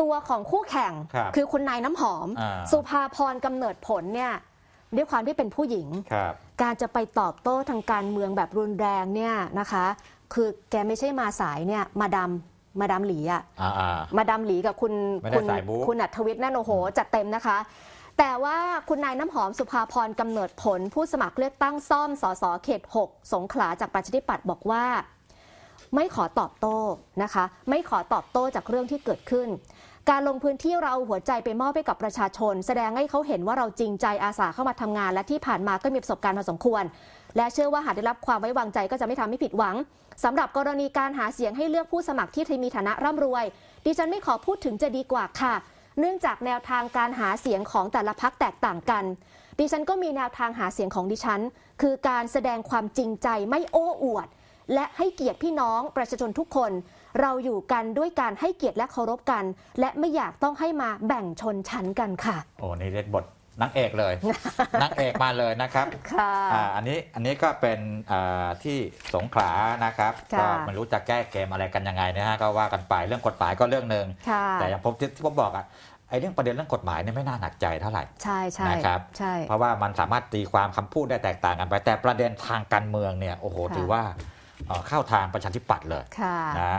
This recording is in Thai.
ตัวของคู่แข่งครับคือคุณนายน้ำหอม อ่า สุภาพรกำเนิดผลเนี่ยด้วยความที่เป็นผู้หญิง ครับ การจะไปตอบโต้ทางการเมืองแบบรุนแรงเนี่ยนะคะ คือแกไม่ใช่มาสายเนี่ยมาดามมาดามหลีอะ อ่าอ่า มาดามหลีกับคุณไม่ได้คุณสายบู๊คุณอัธวิทย์นั่นโอ้โหจัดเต็มนะคะ แต่ว่าคุณนายน้ำหอมสุภาพรกำเนิดผลผู้สมัครเลือกตั้งซ่อมสสเขต 6 สงขลาจากประชาธิปัตย์บอกว่า ไม่ขอตอบโต้นะคะ ไม่ขอตอบโต้จากเรื่องที่เกิดขึ้น การลงพื้นที่เราหัวใจไปมอบให้กับประชาชน แสดงให้เขาเห็นว่าเราจริงใจอาสาเข้ามาทำงาน และที่ผ่านมาก็มีประสบการณ์พอสมควร และเชื่อว่าหากได้รับความไว้วางใจก็จะไม่ทำให้ผิดหวังสำหรับกรณีการหาเสียงให้เลือกผู้สมัครที่มีฐานะร่ำรวย ดิฉันไม่ขอพูดถึงจะดีกว่าค่ะ เนื่องจากแนวทางการหาเสียงของแต่ละพักแตกต่างกันดิฉันก็มีแนวทางหาเสียงของดิฉัน คือการแสดงความจริงใจไม่โอ้อวด และให้เกียรติพี่น้องประชาชนทุกคน เราอยู่กันด้วยการให้เกียรติและเคารพกัน และไม่อยากต้องให้มาแบ่งชนชั้นกันค่ะ โอ้นี่เล่นบทนางเอกเลย นางเอกมาเลยนะครับค่ะอ่าอันนี้อันนี้ก็เป็นอ่าที่สงขลานะครับค่ะก็ไม่รู้จะแก้เกมอะไรกันยังไงนะฮะก็ว่ากันไปเรื่องกฎหมายก็เรื่องหนึ่งค่ะแต่อย่างผมที่ที่ผมบอกอะไอ้เรื่องประเด็นเรื่องกฎหมายเนี่ยไม่น่าหนักใจเท่าไหร่ใช่ใช่นะครับใช่เพราะว่ามันสามารถตีความคำพูดได้แตกต่างกันไป แต่ประเด็นทางการเมืองเนี่ยโอ้โหค่ะถือว่า เอ่อเข้าทางประชาธิปัตย์เลยค่ะนะ